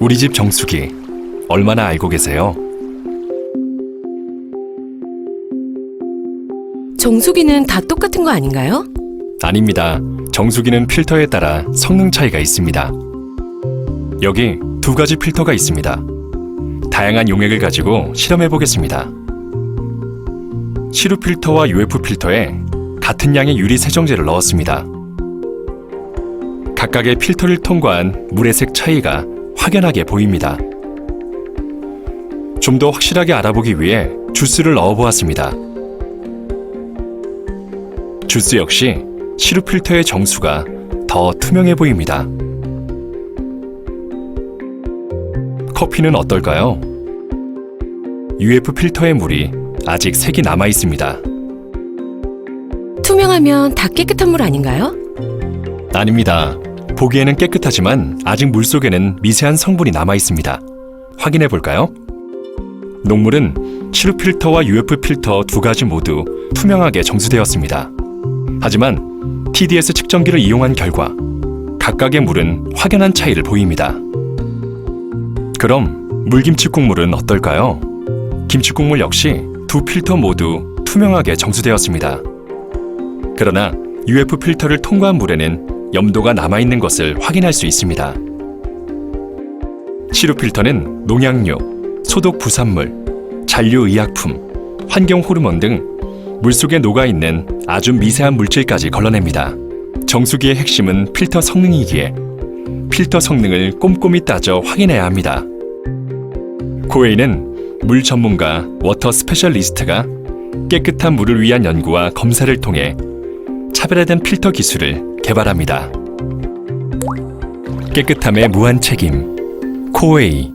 우리 집 정수기 얼마나 알고 계세요? 정수기는 다 똑같은 거 아닌가요? 아닙니다. 정수기는 필터에 따라 성능 차이가 있습니다. 여기 두 가지 필터가 있습니다. 다양한 용액을 가지고 실험해 보겠습니다. 시루 필터와 UF 필터에 같은 양의 유리 세정제를 넣었습니다. 각각의 필터를 통과한 물의 색 차이가 확연하게 보입니다. 좀 더 확실하게 알아보기 위해 주스를 넣어 보았습니다. 주스 역시 시루 필터의 정수가 더 투명해 보입니다. 커피는 어떨까요? UF 필터의 물이 아직 색이 남아 있습니다. 투명하면 다 깨끗한 물 아닌가요? 아닙니다. 보기에는 깨끗하지만 아직 물 속에는 미세한 성분이 남아 있습니다. 확인해 볼까요? 녹물은 시루 필터와 UF 필터 두 가지 모두 투명하게 정수되었습니다. 하지만 TDS 측정기를 이용한 결과 각각의 물은 확연한 차이를 보입니다. 그럼 물김치 국물은 어떨까요? 김치 국물 역시 두 필터 모두 투명하게 정수되었습니다. 그러나 UF 필터를 통과한 물에는 염도가 남아있는 것을 확인할 수 있습니다. 시루 필터는 농약류, 소독 부산물, 잔류 의약품, 환경 호르몬 등 물속에 녹아있는 아주 미세한 물질까지 걸러냅니다. 정수기의 핵심은 필터 성능이기에 필터 성능을 꼼꼼히 따져 확인해야 합니다. 코웨이는 물 전문가 워터 스페셜리스트가 깨끗한 물을 위한 연구와 검사를 통해 차별화된 필터 기술을 개발합니다. 깨끗함의 무한 책임 코웨이